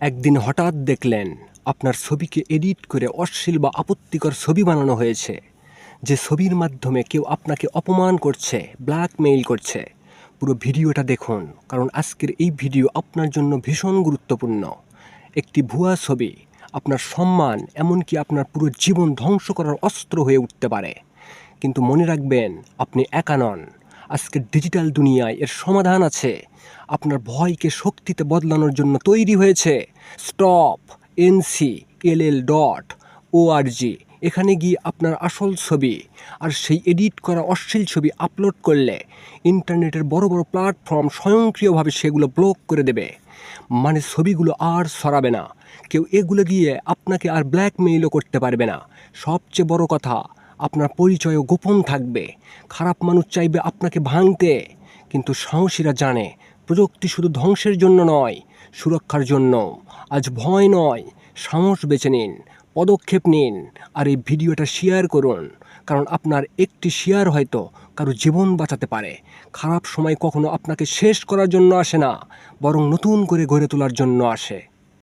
একদিন হঠাৎ দেখলেন আপনার ছবিকে এডিট করে অশ্লীল বা আপত্তিকর ছবি বানানো হয়েছে। যে ছবির মাধ্যমে কেউ আপনাকে অপমান করছে ব্ল্যাকমেইল করছে, পুরো ভিডিওটা দেখুন, কারণ আজকের এই ভিডিও আপনার জন্য ভীষণ গুরুত্বপূর্ণ। একটি ভুয়া ছবি, আপনার সম্মান, এমনকি আপনার পুরো জীবন ধ্বংস করার অস্ত্র হয়ে উঠতে পারে। কিন্তু মনে রাখবেন, আপনি একা নন। আজকের ডিজিটাল দুনিয়ায় এর সমাধান আছে। আপনার ভয়কে শক্তিতে বদলানোর জন্য তৈরি হয়েছে stop NC L L dot ORG এখানে গিয়ে আপনার আসল ছবি আর সেই এডিট করা অশ্লীল ছবি আপলোড করলে ইন্টারনেটের বড় বড় প্ল্যাটফর্ম স্বয়ংক্রিয়ভাবে সেগুলো ব্লক করে দেবে। মানে ছবিগুলো আর সরাবে না। কেউ এগুলো দিয়ে আপনাকে আর ব্ল্যাকমেইলও করতে পারবে না। সবচেয়ে বড় কথা আপনার পরিচয়ও গোপন থাকবে। খারাপ মানুষ চাইবে আপনাকে ভাঙতে। কিন্তু সাহসীরা জানে, প্রযুক্তি শুধু ধ্বংসের জন্য নয়, সুরক্ষার জন্য। আজ ভয় নয়, সাহস বেছে নিন, পদক্ষেপ নিন, আর এই ভিডিওটা শেয়ার করুন। কারণ আপনার একটি শেয়ার হয়তো কারও জীবন বাঁচাতে পারে। খারাপ সময় কখনো আপনাকে শেষ করার জন্য আসে না, বরং নতুন করে গড়ে তোলার জন্য আসে।